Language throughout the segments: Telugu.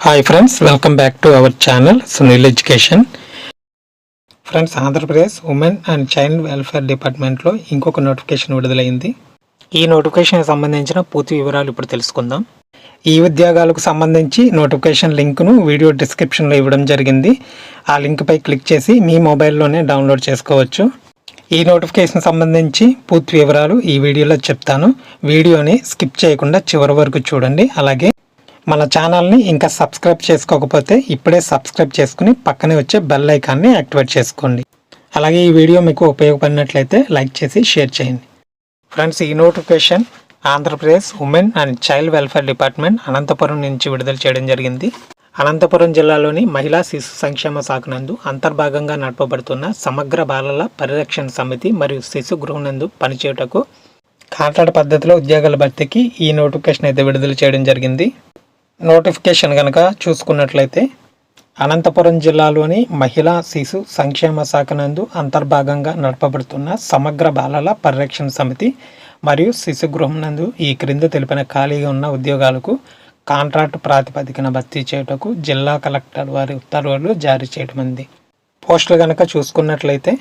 Hi friends welcome back to our channel Sunil education friends Andhra Pradesh women and child welfare డిపార్ట్మెంట్లో ఇంకొక నోటిఫికేషన్ విడుదలైంది. ఈ నోటిఫికేషన్ సంబంధించిన పూర్తి వివరాలు ఇప్పుడు తెలుసుకుందాం. ఈ ఉద్యోగాలకు సంబంధించి నోటిఫికేషన్ లింక్ను వీడియో డిస్క్రిప్షన్లో ఇవ్వడం జరిగింది. ఆ లింక్పై క్లిక్ చేసి మీ మొబైల్లోనే డౌన్లోడ్ చేసుకోవచ్చు. ఈ నోటిఫికేషన్ సంబంధించి పూర్తి వివరాలు ఈ వీడియోలో చెప్తాను. వీడియోని స్కిప్ చేయకుండా చివరి వరకు చూడండి. అలాగే మన ఛానల్ని ఇంకా సబ్స్క్రైబ్ చేసుకోకపోతే ఇప్పుడే సబ్స్క్రైబ్ చేసుకుని పక్కనే వచ్చే బెల్ ఐకాన్ని యాక్టివేట్ చేసుకోండి. అలాగే ఈ వీడియో మీకు ఉపయోగపడినట్లయితే లైక్ చేసి షేర్ చేయండి. ఫ్రెండ్స్ ఈ notification Andhra Pradesh women and child welfare department Anantapur నుంచి విడుదల చేయడం జరిగింది. అనంతపురం జిల్లాలోని మహిళా శిశు సంక్షేమ శాఖ నందు అంతర్భాగంగా నడపబడుతున్న సమగ్ర బాలల పరిరక్షణ సమితి మరియు శిశు గృహం నందు పనిచేయుటకు కాంట్రాక్ట్ పద్ధతిలో ఉద్యోగాల భర్తీకి ఈ నోటిఫికేషన్ అయితే విడుదల చేయడం జరిగింది. నోటిఫికేషన్ కనుక చూసుకున్నట్లయితే అనంతపురం జిల్లాలోని మహిళా శిశు సంక్షేమ శాఖ నందు అంతర్భాగంగా నడపబడుతున్న సమగ్ర బాలల పరిరక్షణ సమితి మరియు శిశు గృహం నందు ఈ క్రింద తెలిపిన ఖాళీగా ఉన్న ఉద్యోగాలకు కాంట్రాక్ట్ ప్రాతిపదికన భర్తీ చేయుటకు జిల్లా కలెక్టర్ వారి ఉత్తర్వులు జారీ చేయడం ఉంది పోస్టులు కనుక చూసుకున్నట్లయితే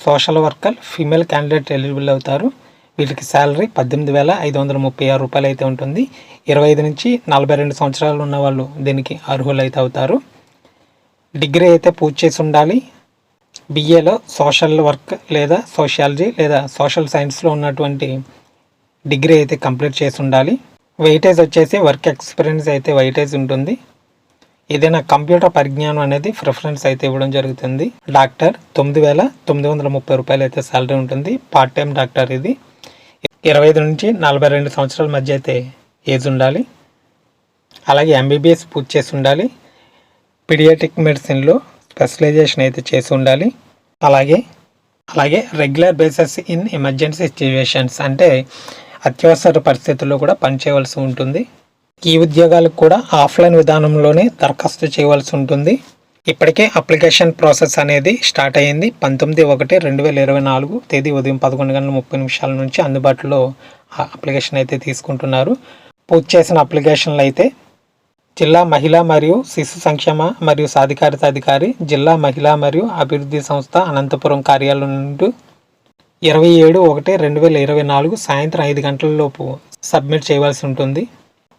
social worker female candidate eligible అవుతారు. వీటికి శాలరీ పద్దెనిమిది వేల ఐదు వందల ముప్పై ఆరు రూపాయలు అయితే ఉంటుంది. ఇరవై ఐదు నుంచి నలభై రెండు సంవత్సరాలు ఉన్న వాళ్ళు దీనికి అర్హులు అయితే అవుతారు. డిగ్రీ అయితే పూర్తి చేసి ఉండాలి. బిఏలో సోషల్ వర్క్ లేదా సోషియాలజీ లేదా సోషల్ సైన్స్లో ఉన్నటువంటి డిగ్రీ అయితే కంప్లీట్ చేసి ఉండాలి. వెయిటేజ్ వచ్చేసి వర్క్ ఎక్స్పీరియన్స్ అయితే వెయిటేజ్ ఉంటుంది. ఏదైనా కంప్యూటర్ పరిజ్ఞానం అనేది ప్రిఫరెన్స్ అయితే ఇవ్వడం జరుగుతుంది. డాక్టర్ తొమ్మిది వేల తొమ్మిది వందల ముప్పై రూపాయలు అయితే శాలరీ ఉంటుంది. పార్ట్ టైం డాక్టర్ ఇది. ఇరవై ఐదు నుంచి నలభై రెండు సంవత్సరాల మధ్య అయితే ఏజ్ ఉండాలి. అలాగే ఎంబీబీఎస్ పూర్తి చేసి ఉండాలి. పిడియాటిక్ మెడిసిన్లో స్పెషలైజేషన్ అయితే చేసి ఉండాలి. అలాగే అలాగే regular basis in emergency situations అంటే అత్యవసర పరిస్థితుల్లో కూడా పనిచేయవలసి ఉంటుంది. ఈ ఉద్యోగాలకు కూడా ఆఫ్లైన్ విధానంలోనే దరఖాస్తు చేయవలసి ఉంటుంది. ఇప్పటికే అప్లికేషన్ ప్రాసెస్ అనేది స్టార్ట్ అయ్యింది. పంతొమ్మిది ఒకటి రెండు వేల ఇరవై నాలుగు తేదీ ఉదయం పదకొండు గంటల ముప్పై నిమిషాల నుంచి అందుబాటులో ఆ అప్లికేషన్ అయితే తీసుకుంటున్నారు. పూర్తి చేసిన అప్లికేషన్లు అయితే జిల్లా మహిళా మరియు శిశు సంక్షేమ మరియు సాధికారిత అధికారి జిల్లా మహిళా మరియు అభివృద్ధి సంస్థ అనంతపురం కార్యాలయం నుండి ఇరవై ఏడు ఒకటి రెండు వేల ఇరవై నాలుగు సాయంత్రం ఐదు గంటలలోపు సబ్మిట్ చేయవలసి ఉంటుంది.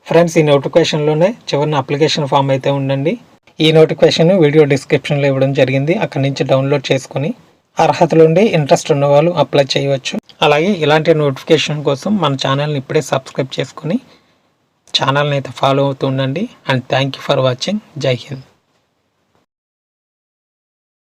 ఫ్రెండ్స్ ఈ నోటిఫికేషన్లోనే చివరిన అప్లికేషన్ ఫామ్ అయితే ఉండండి. ఈ నోటిఫికేషన్ వీడియో డిస్క్రిప్షన్లో ఇవ్వడం జరిగింది. అక్కడి నుంచి డౌన్లోడ్ చేసుకొని అర్హతలుండి ఇంట్రెస్ట్ ఉన్నవాళ్ళు అప్లై చేయవచ్చు. అలాగే ఇలాంటి నోటిఫికేషన్ కోసం మన ఛానల్ని ఇప్పుడే సబ్స్క్రైబ్ చేసుకొని ఛానల్ని అయితే ఫాలో అవుతూ ఉండండి. And thank you for watching. Jai Hind.